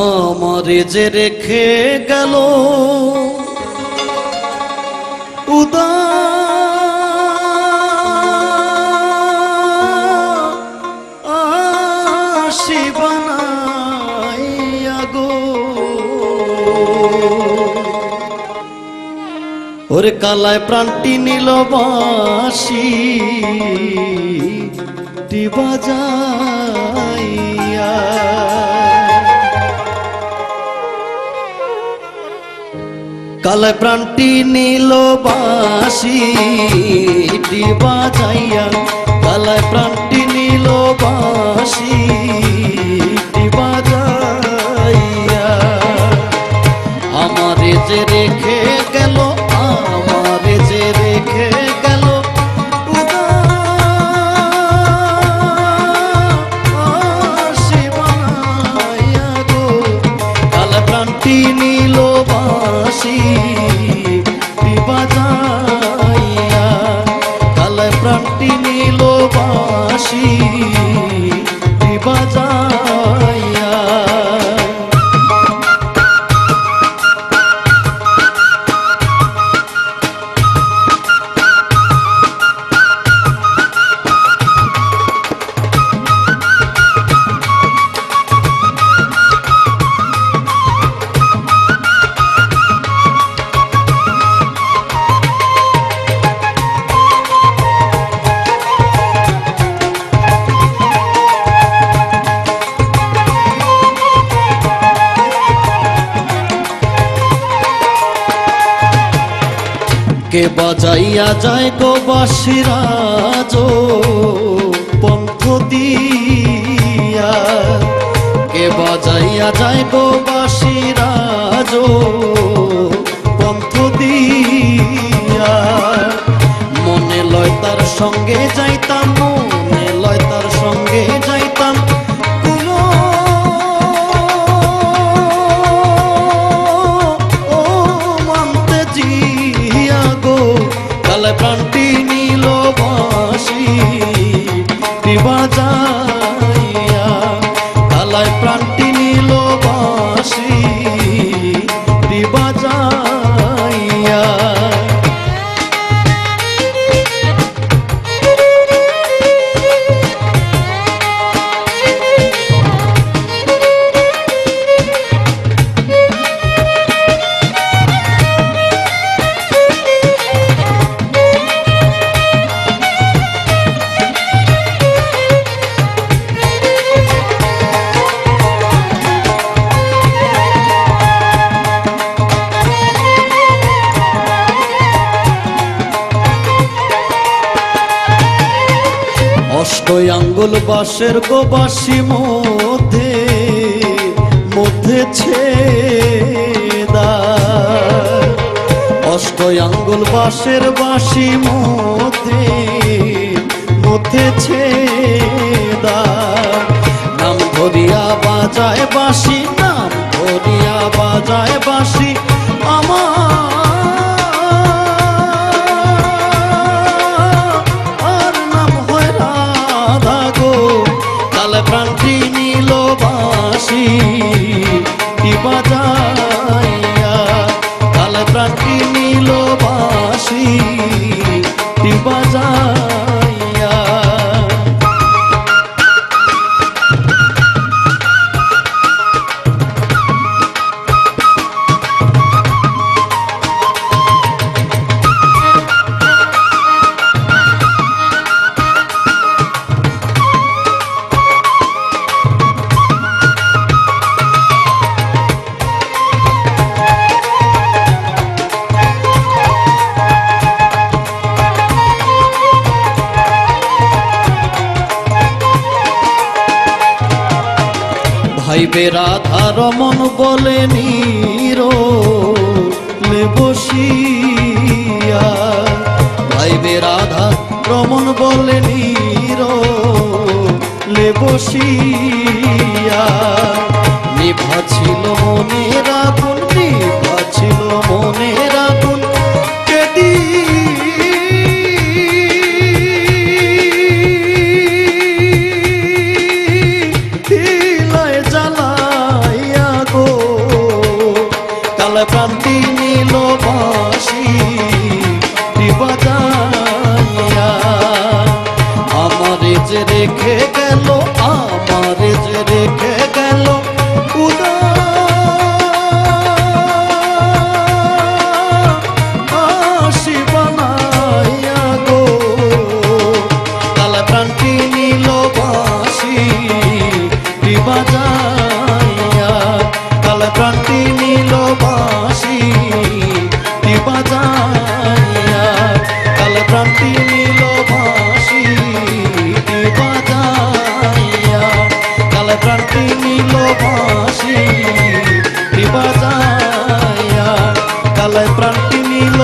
আমারে যে রেখে গেল। উদা ওরে কালায় প্রাণটি নিল বাসি বাজাইয়া কালায় প্রাণটি নিল বাসি বাজাইয়া কালায় প্রাণটি নিল বাসি বাজাইয়া। আমারে যে রেখে গেল, আমারে যে রেখে গেল কাল প্রাণটি বাজাইয়া কে বাজাইয়া যায় গো বাসিরাজ পন্থ দিয়া? কে বাজাইয়া যায় গো বাসিরাজ পন্থ দিয়া? মনে লয় তার সঙ্গে যাইতাম, মনে লয় তার সঙ্গে যাইতাম। বাজাইয়া বাসের গোবাসি মধ্যে মধ্যে ছেদা। অষ্টয় আঙ্গুল বাসের বাসি মধ্যে মধ্যে ছেদা। নাম ধরিয়া বাজায় বাসি কালে প্রাণটি নীল বাসি বাজাইয়া ভাইবে রাধা রমন বলে নিরো বসিয়া। ভাইবে রাধা রমন বলে নিরো বসিয়া। নিভা ছিল মনের কালায় প্রাণটি নীল